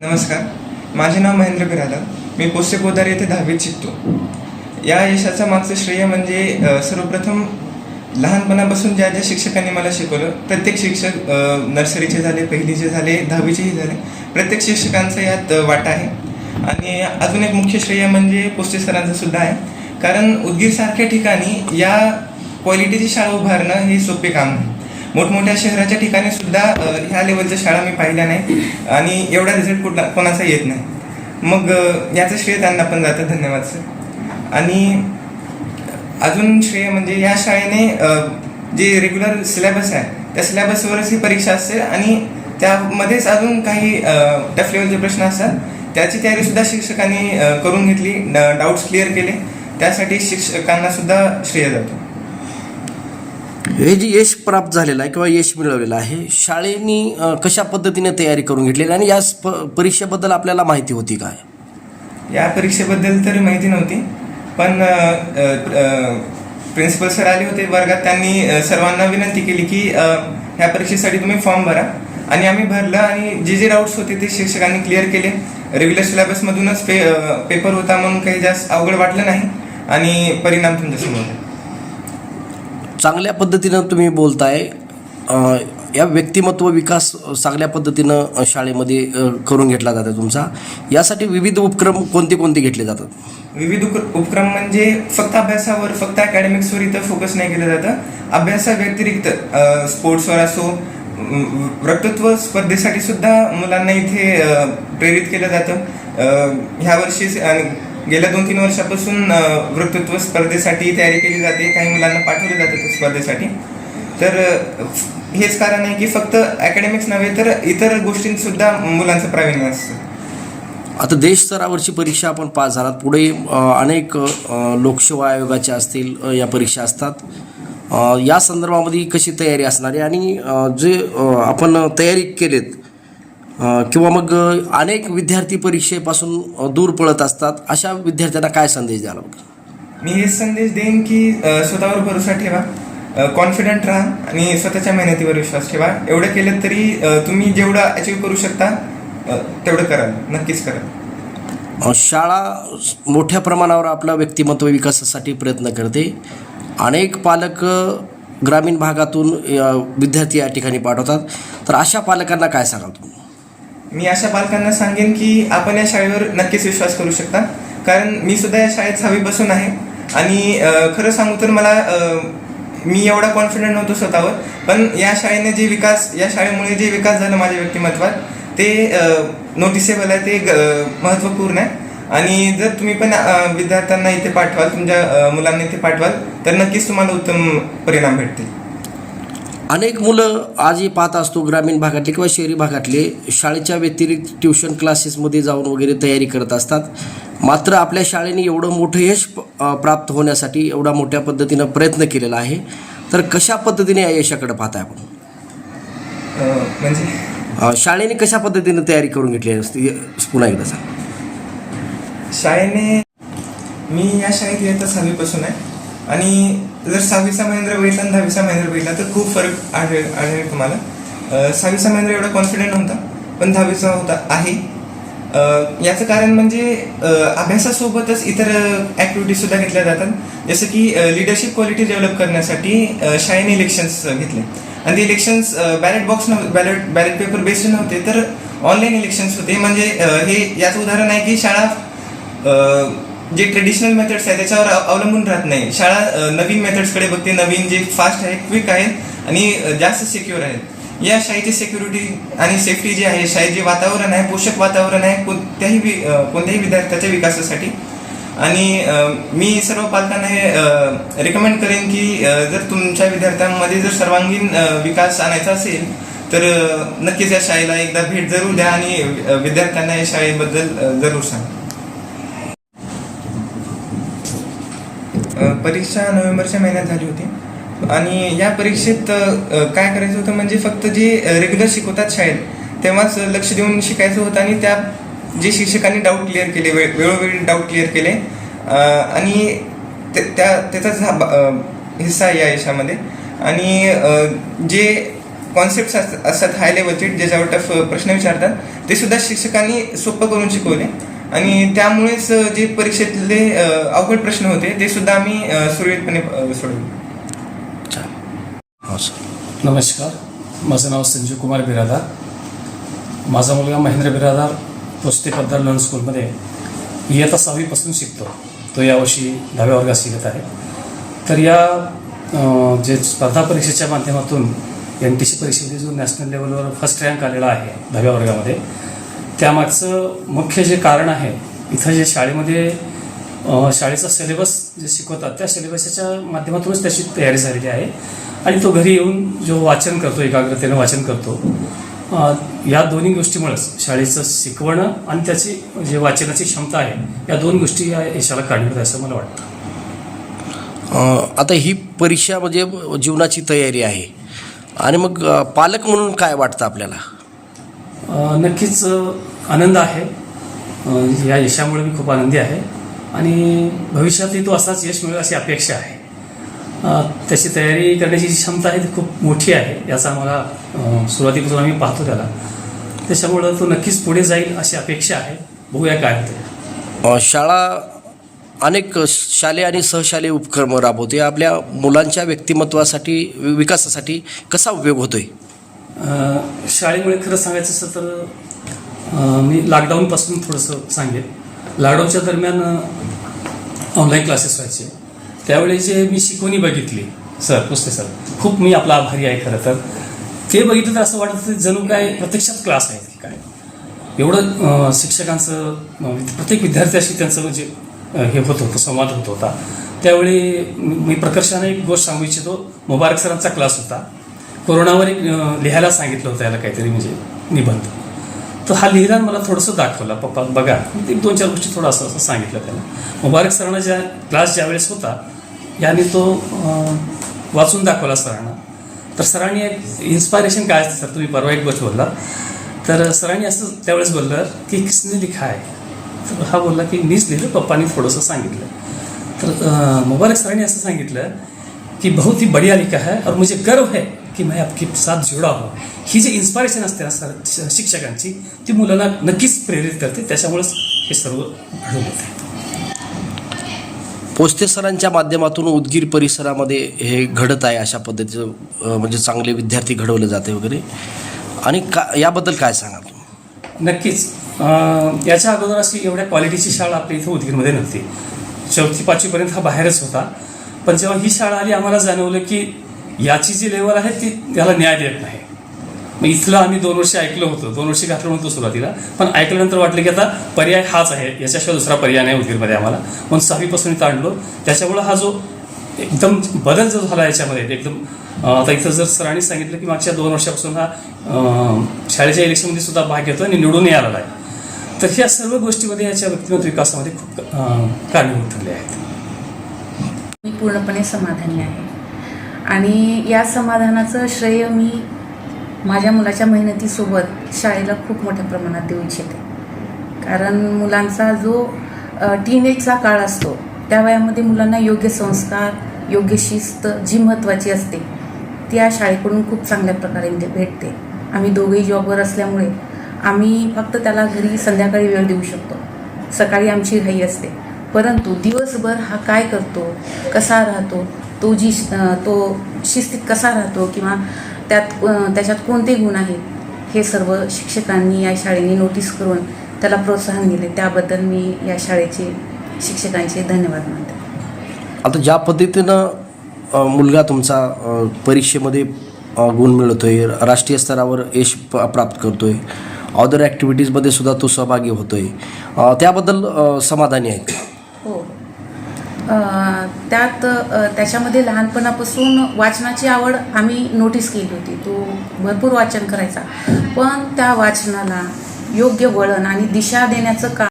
नमस्कार. माझे नाव महेंद्र बिरादा मी पोस्टेपोदार येथे दहावीत शिकतो. या यशाचा मागचं श्रेय म्हणजे सर्वप्रथम लहानपणापासून ज्या ज्या शिक्षकांनी मला शिकवलं प्रत्येक शिक्षक नर्सरीचे झाले पहिलीचे झाले दहावीचेही झाले प्रत्येक शिक्षकांचा यात वाटा आहे. आणि अजून एक मुख्य श्रेय म्हणजे पोस्टे सरांचं सुद्धा आहे. कारण उदगीरसारख्या ठिकाणी या क्वालिटीची शाळा उभारणं हे सोपे काम आहे मोठमोठ्या शहराच्या ठिकाणी सुद्धा ह्या लेवलच्या शाळा मी पाहिल्या नाही. आणि एवढा रिझल्ट कुठला कोणाचा येत नाही. मग याचं श्रेय त्यांना पण जातं. धन्यवाद सर आणि अजून श्रेय म्हणजे या शाळेने जे रेग्युलर सिलेबस आहे त्या सिलेबसवरच ही परीक्षा असते आणि त्यामध्येच अजून काही टफ लेवलचे प्रश्न असतात. त्याची तयारी सुद्धा शिक्षकांनी करून घेतली डाऊट्स क्लिअर केले. त्यासाठी शिक्षकांना सुद्धा श्रेय जातो. हे जे यश प्राप्त झालेलं आहे किंवा यश मिळवलेलं आहे शाळेनी कशा पद्धतीने तयारी करून घेतलेली आणि या स्प परीक्षेबद्दल आपल्याला माहिती होती काय? या परीक्षेबद्दल तर माहिती नव्हती पण प्रिन्सिपल सर आले होते वर्गात त्यांनी सर्वांना विनंती केली की ह्या परीक्षेसाठी तुम्ही फॉर्म भरा. आणि आम्ही भरलं आणि जे जे डाऊट्स होते ते शिक्षकांनी क्लिअर केले. रेग्युलर सिलेबसमधूनच पे पेपर होता म्हणून काही जास्त अवघड वाटलं नाही आणि परिणाम तुमच्यासमोर चांगल्या पद्धतीनं तुम्ही बोलताय. या व्यक्तिमत्व विकास चांगल्या पद्धतीनं शाळेमध्ये करून घेतला जातो तुमचा. यासाठी विविध उपक्रम कोणते कोणते घेतले जातात? विविध उप- उपक्रम म्हणजे फक्त अभ्यासावर फक्त अकॅडमिक्सवर इथं फोकस नाही केलं जातं. अभ्यासाव्यतिरिक्त स्पोर्ट्सवर असो वक्तृत्व स्पर्धेसाठी सुद्धा मुलांना इथे प्रेरित केलं जातं. ह्या वर्षी आणि गेल्या दोन तीन वर्षापासून वृत्तत्व वक्तृत्व स्पर्धेसाठी तयारी केली जाते काही मुलांना पाठवले जाते स्पर्धेसाठी. तर हेच कारण आहे की फक्त अकॅडमिक्स नव्हे तर इतर गोष्टींसुद्धा मुलांचं प्रावीण्य असतं. आता देश स्तरावरची परीक्षा आपण पास झालात. पुढे अनेक लोकसेवा आयोगाच्या असतील या परीक्षा असतात. या संदर्भामध्ये कशी तयारी असणार आहे? आणि जे आपण तयारी केलेत किंवा मग अनेक विद्यार्थी परीक्षेपासून दूर पळत असतात. अशा विद्यार्थ्यांना काय संदेश द्याल मी हेच संदेश देईन की स्वतःवर भरोसा ठेवा. कॉन्फिडंट राहा आणि स्वतःच्या मेहनतीवर विश्वास ठेवा. एवढं केलं तरी तुम्ही जेवढं अचीव करू शकता तेवढं कराल. नक्कीच कराल. शाळा मोठ्या प्रमाणावर आपला व्यक्तिमत्व विकासासाठी प्रयत्न करते. अनेक पालक ग्रामीण भागातून विद्यार्थी या ठिकाणी पाठवतात. तर अशा पालकांना काय सांगाल तुम्ही? मी अशा पालकांना सांगेन की आपण या शाळेवर नक्कीच विश्वास करू शकता. कारण मी सुद्धा या शाळेत सहावीपासून आहे. आणि खरं सांगू तर मला मी एवढा कॉन्फिडंट नव्हतो स्वतःवर. पण या शाळेने जे विकास या शाळेमुळे जे विकास झाला माझ्या व्यक्तिमत्वात ते नोटिसेबल आहे ते ग- महत्त्वपूर्ण आहे. आणि जर तुम्ही पण विद्यार्थ्यांना इथे पाठवाल तुमच्या मुलांना इथे पाठवाल तर नक्कीच तुम्हाला उत्तम परिणाम भेटतील. अनेक मुलं आजही पाहत असतो ग्रामीण भागातले किंवा शहरी भागातले. शाळेच्या व्यतिरिक्त ट्युशन क्लासेसमध्ये जाऊन वगैरे तयारी करत असतात. मात्र आपल्या शाळेने एवढं मोठं यश प्राप्त होण्यासाठी एवढा मोठ्या पद्धतीनं प्रयत्न केलेला आहे. तर कशा पद्धतीने या यशाकडे पाहताय आपण? म्हणजे? शाळेने कशा पद्धतीने तयारी करून घेतली असते? पुन्हा एकदा सांग. शाळेने मी या शाळेत येतं सहावीपासून आहे. आणि जर सहावीचा महेंद्र बघितला आणि दहावीचा महेंद्र बघितला तर खूप फरक आढळ आढळेल तुम्हाला. सहावीसा सहावीचा महेंद्र एवढा कॉन्फिडंट नव्हता पण दहावीचा होता आहे. याचं कारण म्हणजे अभ्यासासोबतच इतर ॲक्टिव्हिटीज सुद्धा घेतल्या जातात. जसं की लिडरशिप क्वालिटी डेव्हलप करण्यासाठी शाईन शाळेने इलेक्शन्स घेतले. आणि ते इलेक्शन्स बॅलेट बॉक्स नव्हते बॅलेट बॅलेट पेपर बेस्ड नव्हते तर ऑनलाईन इलेक्शन्स होते. म्हणजे हे याचं उदाहरण आहे की शाळा जे ट्रेडिशनल मेथड्स आहेत त्याच्यावर अवलंबून राहत नाही. शाळा नवीन मेथड्सकडे बघते नवीन जे फास्ट आहेत क्विक आहेत आणि जास्त सिक्युअर आहेत. या शाळेची सिक्युरिटी आणि सेफ्टी जी आहे शाळेत जे वातावरण आहे पोषक वातावरण आहे कोणत्याही वि- कोणत्याही विद्यार्थ्याच्या विकासासाठी. आणि मी सर्व पालकांना हे रिकमेंड करेन की जर तुमच्या विद्यार्थ्यांमध्ये जर सर्वांगीण विकास आणायचा असेल तर नक्कीच या शाळेला एकदा भेट जरूर द्या आणि विद्यार्थ्यांना या शाळेबद्दल जरूर सांगा. परीक्षा नोव्हेंबरच्या महिन्यात झाली होती. आणि या परीक्षेत काय करायचं होतं म्हणजे फक्त जे रेग्युलर शिकवतात शाळेत तेव्हाच लक्ष देऊन शिकायचं होतं आणि त्या जे शिक्षकांनी डाऊट क्लिअर केले वे वेळोवेळी डाऊट क्लिअर केले. आणि ते- त्या त्याचाच हा हिस्सा आहे या यशामध्ये. आणि जे कॉन्सेप्ट असतात हाय लेवलचे ज्याच्यावर टफ प्रश्न विचारतात ते सुद्धा शिक्षकांनी सोपं करून शिकवले. आणि त्यामुळेच जे परीक्षेतले अवघड प्रश्न होते ते सुद्धा आम्ही सुरळीतपणे सोडवले. अच्छा हो नमस्कार. माझं नाव संजीव कुमार बिरादार. माझा मुलगा महेंद्र बिरादार पोस्टे पद्दार लर्न स्कूलमध्ये इयत्ता सहावीपासून शिकतो. तो यावर्षी दहाव्या वर्गात शिकत आहे. तर या जे स्पर्धा परीक्षेच्या माध्यमातून एन टी सी परीक्षेमध्ये जो नॅशनल लेवलवर फर्स्ट रँक आलेला आहे दहाव्या वर्गामध्ये त्यामागचं मुख्य जे कारण आहे इथं जे शाळेमध्ये शाळेचा सिलेबस जे शिकवतात त्या सिलेबसच्या माध्यमातूनच त्याची तयारी झालेली आहे. आणि तो घरी येऊन जो वाचन करतो एकाग्रतेनं वाचन करतो या दोन्ही गोष्टीमुळेच शाळेचं शिकवणं आणि त्याची जे वाचनाची क्षमता आहे या दोन गोष्टी या यशाला कारणीभूत आहे असं मला वाटतं. आता ही परीक्षा म्हणजे जीवनाची तयारी आहे. आणि मग पालक म्हणून काय वाटतं आपल्याला? नक्कीच आनंद आहे. या यशामुळे मी खूप आनंदी आहे. आणि भविष्यातही तो असाच यश मिळेल अशी अपेक्षा आहे. त्याची तयारी करण्याची जी क्षमता आहे ती खूप मोठी आहे याचा आम्हाला सुरुवातीपासून आम्ही पाहतो त्याला. त्याच्यामुळं तो नक्कीच पुढे जाईल अशी अपेक्षा आहे. बघूया काय होतं शाळा अनेक शालेय आणि सहशालेय उपक्रम राबवते. आपल्या मुलांच्या व्यक्तिमत्वासाठी विकासासाठी कसा उपयोग होतोय? शाळेमुळे खरं सांगायचं असं तर मी लॉकडाऊनपासून थोडंसं सांगेन. लॉकडाऊनच्या दरम्यान ऑनलाईन क्लासेस व्हायचे. त्यावेळी जे मी शिकवणी बघितली सर पुस्ते सर खूप मी आपला आभारी आहे खरं तर. ते बघितलं तर असं वाटत होतं जणू काय प्रत्यक्षात क्लास आहे की काय. एवढं शिक्षकांचं प्रत्येक विद्यार्थ्याशी त्यांचं म्हणजे हे होत होतं संवाद होत होता. त्यावेळी मी मी प्रकर्षाने एक गोष्ट सांगू इच्छितो. मुबारक सरांचा क्लास होता. कोरोनावर एक लिहायला सांगितलं होतं याला काहीतरी म्हणजे निबंध. तर हा लिहिला मला थोडंसं दाखवला पप्पा बघा एक दोन चार गोष्टी थोडं असं असं सांगितलं त्याला. मुबारक सरांना ज्या क्लास ज्यावेळेस होता याने तो वाचून दाखवला सरांना. तर सरांनी एक इन्स्पायरेशन काय असतं सर? तुम्ही परवा एक गोष्ट बोलला. तर सरांनी असं त्यावेळेस बोललं की किसने लिखा आहे तर हा बोलला की मीच लिहिलं पप्पानी थोडंसं सांगितलं. तर मुबारक सरांनी असं सांगितलं की बहुत ही बढ़िया लिखा है और मुझे गर्व है की मैं आपके साथ जुड़ा हूँ. ही जी इन्स्पायरेशन असते ना शिक्षकांची ती मुलांना नक्कीच प्रेरित करते. त्याच्यामुळेच हे सर्व घडून येते पोस्ते सरांच्या माध्यमातून उदगीर परिसरामध्ये हे घडत आहे अशा पद्धतीचं म्हणजे चांगले विद्यार्थी घडवले जाते वगैरे. आणि का याबद्दल काय सांगा तुम्ही? नक्कीच. याच्या अगोदर अशी एवढ्या क्वालिटीची शाळा आपल्या इथं उदगीरमध्ये नव्हती. चौथी पाचवीपर्यंत हा बाहेरच होता. पण जेव्हा ही शाळा आली आम्हाला जाणवलं की याची जी लेवल आहे ती त्याला न्याय देत नाही. मग इथलं आम्ही दोन वर्ष ऐकलं होतं. दोन वर्ष घातलं होतं सुरुवातीला. पण ऐकल्यानंतर वाटलं की आता पर्याय हाच आहे. याच्याशिवाय दुसरा पर्याय नाही उदगीरमध्ये आम्हाला. म्हणून सहावीपासून इथं आणलो. त्याच्यामुळं हा जो एकदम बदल जो झाला याच्यामध्ये एकदम आता इथं जर सरांनी सांगितलं की मागच्या दोन वर्षापासून हा शाळेच्या इलेक्शनमध्ये सुद्धा भाग घेतो आणि निवडूनही आलेला आहे. तर ह्या सर्व गोष्टीमध्ये याच्या व्यक्तिमत्व विकासामध्ये खूप कारणीभूत ठरले आहेत. मी पूर्णपणे समाधानी आहे. आणि या समाधानाचं श्रेय मी माझ्या मुलाच्या मेहनतीसोबत शाळेला खूप मोठ्या प्रमाणात देऊ इच्छिते. कारण मुलांचा जो टीनेजचा काळ असतो त्या वयामध्ये मुलांना योग्य संस्कार योग्य शिस्त जी महत्त्वाची असते ती या शाळेकडून खूप चांगल्या प्रकारे म्हणजे भेटते. आम्ही दोघेही जॉबवर असल्यामुळे आम्ही फक्त त्याला घरी संध्याकाळी वेळ देऊ शकतो. सकाळी आमची घाई असते. परंतु दिवसभर हा काय करतो कसा राहतो तो जी तो शिस्तीत कसा राहतो किंवा त्यात त्याच्यात कोणते गुण आहेत हे सर्व शिक्षकांनी या शाळेने नोटीस करून त्याला प्रोत्साहन दिले. त्याबद्दल मी या शाळेचे शिक्षकांचे धन्यवाद मानते. आता ज्या पद्धतीनं मुलगा तुमचा परीक्षेमध्ये गुण मिळवतोय राष्ट्रीय स्तरावर यश प्राप्त करतोय अदर ॲक्टिव्हिटीजमध्ये सुद्धा तो सहभागी होतोय त्याबद्दल समाधानी आहे? हो. त्यात त्याच्यामध्ये लहानपणापासून वाचनाची आवड आम्ही नोटीस केली होती. तो भरपूर वाचन करायचा. पण त्या वाचनाला योग्य वळण आणि दिशा देण्याचं काम